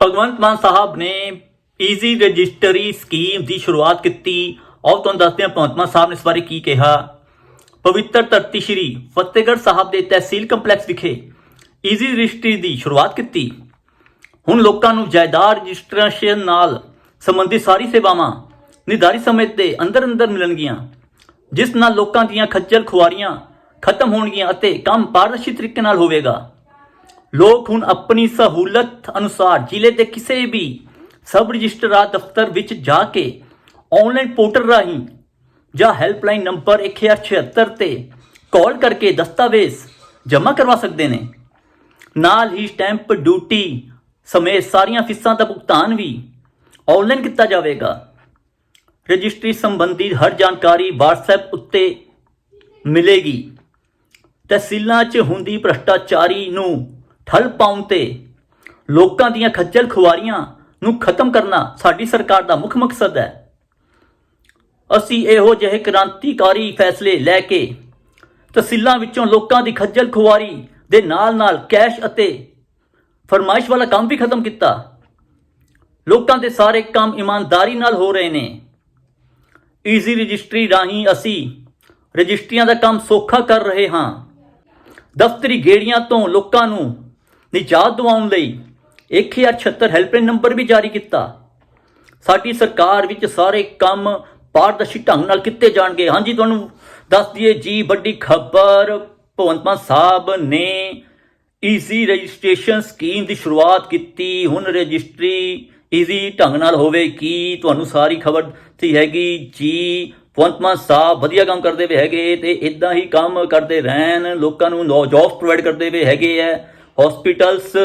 ਭਗਵੰਤ ਮਾਨ ਸਾਹਿਬ ਨੇ easy registry scheme ਦੀ ਸ਼ੁਰੂਆਤ ਕੀਤੀ। ਔਰ ਤੁਹਾਨੂੰ ਦੱਸਦੇ ਹਾਂ ਭਗਵੰਤ ਮਾਨ ਸਾਹਿਬ ਨੇ ਇਸ ਬਾਰੇ ਕੀ ਕਿਹਾ। ਪਵਿੱਤਰ ਧਰਤੀ ਸ਼੍ਰੀ ਫਤਿਹਗੜ੍ਹ ਸਾਹਿਬ ਦੇ ਤਹਿਸੀਲ ਕੰਪਲੈਕਸ ਵਿਖੇ ਈਜ਼ੀ ਰਜਿਸਟਰੀ ਦੀ ਸ਼ੁਰੂਆਤ ਕੀਤੀ। ਹੁਣ ਲੋਕਾਂ ਨੂੰ ਜਾਇਦਾਦ ਰਜਿਸਟ੍ਰੇਸ਼ਨ ਨਾਲ ਸੰਬੰਧਿਤ ਸਾਰੀ ਸੇਵਾਵਾਂ ਨਿਰਧਾਰਿਤ ਸਮੇਂ ਦੇ ਅੰਦਰ ਅੰਦਰ ਮਿਲਣਗੀਆਂ, ਜਿਸ ਨਾਲ ਲੋਕਾਂ ਦੀਆਂ ਖੱਜਲ ਖੁਆਰੀਆਂ ਖਤਮ ਹੋਣਗੀਆਂ ਅਤੇ ਕੰਮ ਪਾਰਦਰਸ਼ੀ ਤਰੀਕੇ ਨਾਲ ਹੋਵੇਗਾ। ਲੋਕ ਹੁਣ ਆਪਣੀ ਸਹੂਲਤ ਅਨੁਸਾਰ ਜ਼ਿਲ੍ਹੇ ਦੇ ਕਿਸੇ ਵੀ ਸਬ ਰਜਿਸਟਰਾਰ ਦਫ਼ਤਰ ਵਿੱਚ ਜਾ ਕੇ ਆਨਲਾਈਨ ਪੋਰਟਲ ਰਾਹੀਂ ਜਾਂ ਹੈਲਪਲਾਈਨ ਨੰਬਰ 1076 ਤੇ ਕਾਲ ਕਰਕੇ ਦਸਤਾਵੇਜ਼ ਜਮ੍ਹਾਂ ਕਰਵਾ ਸਕਦੇ ਨੇ। ਨਾਲ ਹੀ ਸਟੈਂਪ ਡਿਊਟੀ ਸਮੇਤ ਸਾਰੀਆਂ ਫੀਸਾਂ ਦਾ ਭੁਗਤਾਨ ਵੀ ਆਨਲਾਈਨ ਕੀਤਾ ਜਾਵੇਗਾ। ਰਜਿਸਟਰੀ ਸੰਬੰਧੀ ਹਰ ਜਾਣਕਾਰੀ WhatsApp ਉੱਤੇ ਮਿਲੇਗੀ। ਤਹਿਸੀਲਾਂ 'ਚ ਹੁੰਦੀ ਭ੍ਰਸ਼ਟਾਚਾਰੀ ਨੂੰ ਠੱਲ ਪਾਉਣ ਤੇ ਲੋਕਾਂ ਦੀਆਂ ਖੱਜਲ ਖੁਆਰੀਆਂ ਨੂੰ ਖਤਮ ਕਰਨਾ ਸਾਡੀ ਸਰਕਾਰ ਦਾ ਮੁੱਖ ਮਕਸਦ ਹੈ। ਅਸੀਂ ਇਹੋ ਜਿਹੇ ਕ੍ਰਾਂਤੀਕਾਰੀ ਫੈਸਲੇ ਲੈ ਕੇ ਤਹਿਸੀਲਾਂ ਵਿੱਚੋਂ ਲੋਕਾਂ ਦੀ ਖੱਜਲ ਖੁਆਰੀ ਦੇ ਨਾਲ-ਨਾਲ ਕੈਸ਼ ਅਤੇ ਫਰਮਾਇਸ਼ ਵਾਲਾ ਕੰਮ ਵੀ ਖਤਮ ਕੀਤਾ। ਲੋਕਾਂ ਦੇ ਸਾਰੇ ਕੰਮ ਇਮਾਨਦਾਰੀ ਨਾਲ ਹੋ ਰਹੇ ਨੇ। ਈਜ਼ੀ ਰਜਿਸਟਰੀ ਰਾਹੀਂ ਅਸੀਂ ਰਜਿਸਟਰੀਆਂ ਦਾ ਕੰਮ ਸੌਖਾ ਕਰ ਰਹੇ ਹਾਂ। ਦਫ਼ਤਰੀ ਗੇੜੀਆਂ ਤੋਂ ਲੋਕਾਂ ਨੂੰ ਨਿਜਾਤ ਦਿਵਾਉਣ ਲਈ 1076 ਹੈਲਪਲਾਈਨ ਨੰਬਰ ਵੀ ਜਾਰੀ ਕੀਤਾ। ਸਾਡੀ ਸਰਕਾਰ ਵਿੱਚ ਸਾਰੇ ਕੰਮ ਪਾਰਦਰਸ਼ੀ ਢੰਗ ਨਾਲ ਕੀਤੇ ਜਾਣਗੇ। ਹਾਂਜੀ, ਤੁਹਾਨੂੰ ਦੱਸ ਦਈਏ, ਜੀ, ਵੱਡੀ ਖਬਰ, ਭਗਵੰਤ ਮਾਨ ਸਾਹਿਬ ਨੇ ਈਜ਼ੀ ਰਜਿਸਟ੍ਰੇਸ਼ਨ ਸਕੀਮ ਦੀ ਸ਼ੁਰੂਆਤ ਕੀਤੀ। ਹੁਣ ਰਜਿਸਟਰੀ ਈਜ਼ੀ ਢੰਗ ਨਾਲ ਹੋਵੇਗੀ ਤੁਹਾਨੂੰ ਸਾਰੀ ਖਬਰ ਤੇ ਹੈਗੀ। ਜੀ, ਭਗਵੰਤ ਮਾਨ ਸਾਹਿਬ ਵਧੀਆ ਕੰਮ ਕਰਦੇ ਵੇ ਹੈਗੇ ਤੇ ਇਦਾਂ ਹੀ ਕੰਮ ਕਰਦੇ ਰਹਿਣ, ਲੋਕਾਂ ਨੂੰ ਜੌਬਸ ਪ੍ਰੋਵਾਈਡ ਕਰਦੇ ਵੇ ਹੈਗੇ ਐ। ਹਸਪੀਟਲਸ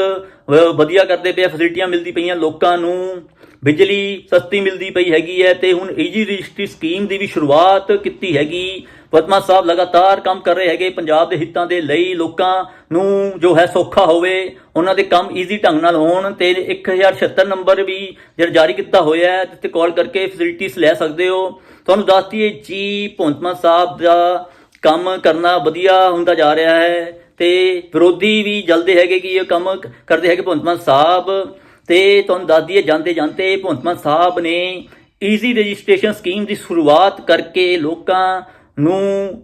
ਵਧੀਆ ਕਰਦੇ ਪਏ ਫੈਸਿਲਿਟੀਆਂ ਮਿਲਦੀ ਪਈਆਂ ਲੋਕਾਂ ਨੂੰ। ਬਿਜਲੀ ਸਸਤੀ ਮਿਲਦੀ ਪਈ ਹੈਗੀ ਹੈ ਤੇ ਹੁਣ ਈਜੀ ਰਜਿਸਟਰੀ ਸਕੀਮ ਦੀ ਵੀ ਸ਼ੁਰੂਆਤ ਕੀਤੀ ਹੈਗੀ। ਵਰਤਮਾਨ ਸਾਹਿਬ ਲਗਾਤਾਰ ਕੰਮ ਕਰ ਰਹੇ ਹੈਗੇ ਪੰਜਾਬ ਦੇ ਹਿੱਤਾਂ ਦੇ ਲਈ, ਲੋਕਾਂ ਨੂੰ ਜੋ ਹੈ ਸੌਖਾ ਹੋਵੇ, ਉਹਨਾਂ ਦੇ ਕੰਮ ਈਜ਼ੀ ਢੰਗ ਨਾਲ ਹੋਣ ਤੇ 1076 ਨੰਬਰ ਵੀ ਜਿਹੜਾ ਜਾਰੀ ਕੀਤਾ ਹੋਇਆ ਹੈ ਤੇ ਕਾਲ ਕਰਕੇ ਫੈਸਿਲਿਟੀਆਂ ਲੈ ਸਕਦੇ ਹੋ। ਤੁਹਾਨੂੰ ਦੱਸ ਦਈਏ ਜੀ ਭਗਵੰਤ ਸਾਹਿਬ ਦਾ ਕੰਮ ਕਰਨਾ ਵਧੀਆ ਹੁੰਦਾ ਜਾ ਰਿਹਾ ਹੈ। ਤੇ ਵਿਰੋਧੀ ਵੀ ਜਲਦੇ ਹੈਗੇ ਕਿ ਇਹ ਕੰਮ ਕਰਦੇ ਹੈਗੇ ਭਗਵੰਤ ਮਾਨ ਸਾਹਿਬ। ਤੇ ਤੁਹਾਨੂੰ ਦੱਸ ਦਈਏ, ਜਾਂਦੇ ਜਾਂਦੇ ਭਗਵੰਤ ਮਾਨ ਸਾਹਿਬ ਨੇ ਈਜ਼ੀ ਰਜਿਸਟ੍ਰੇਸ਼ਨ ਸਕੀਮ ਦੀ ਸ਼ੁਰੂਆਤ ਕਰਕੇ ਲੋਕਾਂ ਨੂੰ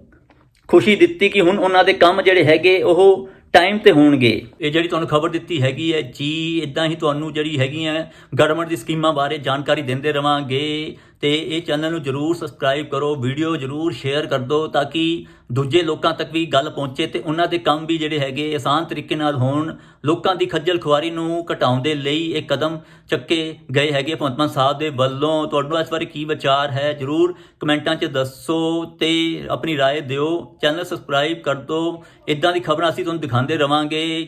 ਖੁਸ਼ੀ ਦਿੱਤੀ ਕਿ ਹੁਣ ਉਹਨਾਂ ਦੇ ਕੰਮ ਜਿਹੜੇ ਹੈਗੇ ਉਹ ਟਾਈਮ ਤੇ ਹੋਣਗੇ। ਇਹ ਜਿਹੜੀ ਤੁਹਾਨੂੰ ਖਬਰ ਦਿੱਤੀ ਹੈਗੀ ਹੈ ਜੀ ਇਦਾਂ ਹੀ ਤੁਹਾਨੂੰ ਜਿਹੜੀ ਹੈਗੀਆਂ ਗਵਰਨਮੈਂਟ ਦੀ ਸਕੀਮਾਂ ਬਾਰੇ ਜਾਣਕਾਰੀ ਦਿੰਦੇ ਰਵਾਂਗੇ। ਤੇ ਇਹ ਚੈਨਲ ਨੂੰ ਜਰੂਰ ਸਬਸਕ੍ਰਾਈਬ ਕਰੋ ਵੀਡੀਓ ਜਰੂਰ ਸ਼ੇਅਰ ਕਰ ਦਿਓ ਤਾਂ ਕਿ ਦੂਜੇ ਲੋਕਾਂ ਤੱਕ ਵੀ ਗੱਲ ਪਹੁੰਚੇ ਤੇ ਉਹਨਾਂ ਦੇ ਕੰਮ ਵੀ ਜਿਹੜੇ ਹੈਗੇ ਆਸਾਨ ਤਰੀਕੇ ਨਾਲ ਹੋਣ ਲੋਕਾਂ ਦੀ ਖੱਜਲ ਖੁਆਰੀ ਨੂੰ ਘਟਾਉਣ ਦੇ ਲਈ ਇਹ ਕਦਮ ਚੱਕੇ ਗਏ ਹੈਗੇ ਭਗਵੰਤ ਮਾਨ ਸਾਹਿਬ ਦੇ ਵੱਲੋਂ ਤੁਹਾਡਾ ਇਸ ਬਾਰੇ ਕੀ ਵਿਚਾਰ ਹੈ ਜਰੂਰ ਕਮੈਂਟਾਂ 'ਚ ਦੱਸੋ ਤੇ ਆਪਣੀ رائے ਦਿਓ ਚੈਨਲ ਸਬਸਕ੍ਰਾਈਬ ਕਰ ਦਿਓ ਇਦਾਂ ਦੀ ਖਬਰਾਂ ਅਸੀਂ ਤੁਹਾਨੂੰ ਦਿਖਾਉਂਦੇ ਰਵਾਂਗੇ